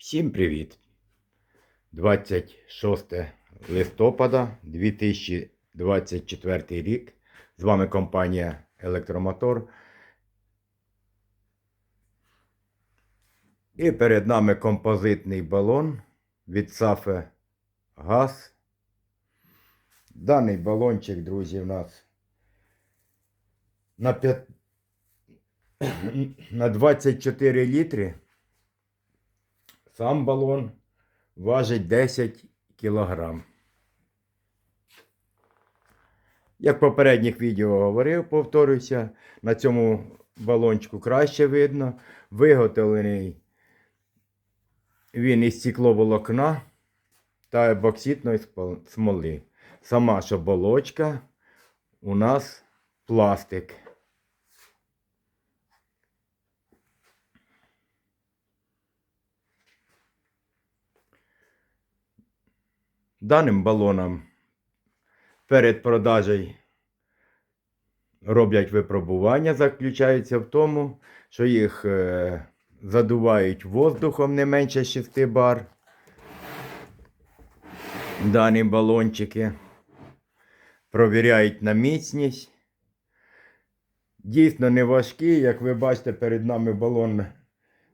Всім привіт! 26 листопада 2024 рік. З вами компанія Електромотор. І перед нами композитний балон від Сафе Газ. Даний балончик, друзі, у нас на, 5... на 24 літри. Сам балон важить 10 кілограм. Як в попередніх відео говорив, повторюся, на цьому балончику краще видно. Виготовлений він із стекловолокна та ебокситної спол- смоли. Сама ж оболочка у нас пластик. Даним балонам перед продажею роблять випробування, заключається в тому, що їх е, задувають воздухом не менше 6 бар. Дані балончики провіряють на міцність. Дійсно не важкі, як ви бачите, перед нами балон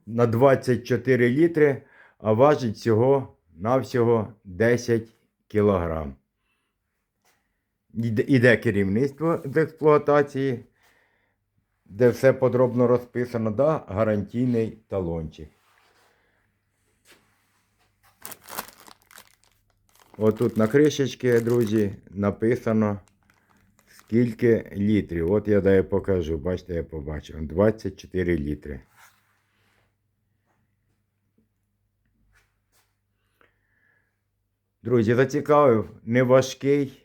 на 24 літри, а важить всього навсього 10 кілограм. Іде- керівництво з експлуатації, де все подробно розписано, да, гарантійний талончик. Отут на кришечці, друзі, написано скільки літрів. От я даю покажу. Бачите, я побачив. 24 літри. Друзі, зацікавив неважкий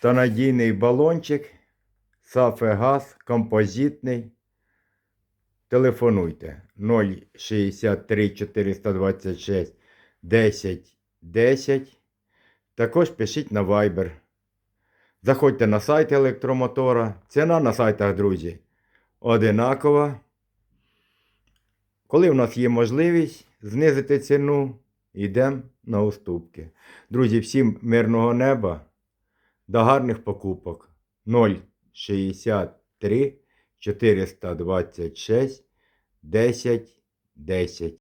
та надійний балончик. Сафегаз композитний. Телефонуйте 063 426 10 10. Також пишіть на Viber. Заходьте на сайт електромотора. Ціна на сайтах, друзі, одинакова. Коли в нас є можливість знизити ціну, йдемо на уступки. Друзі, всім мирного неба, до гарних покупок. 063 426 10 10.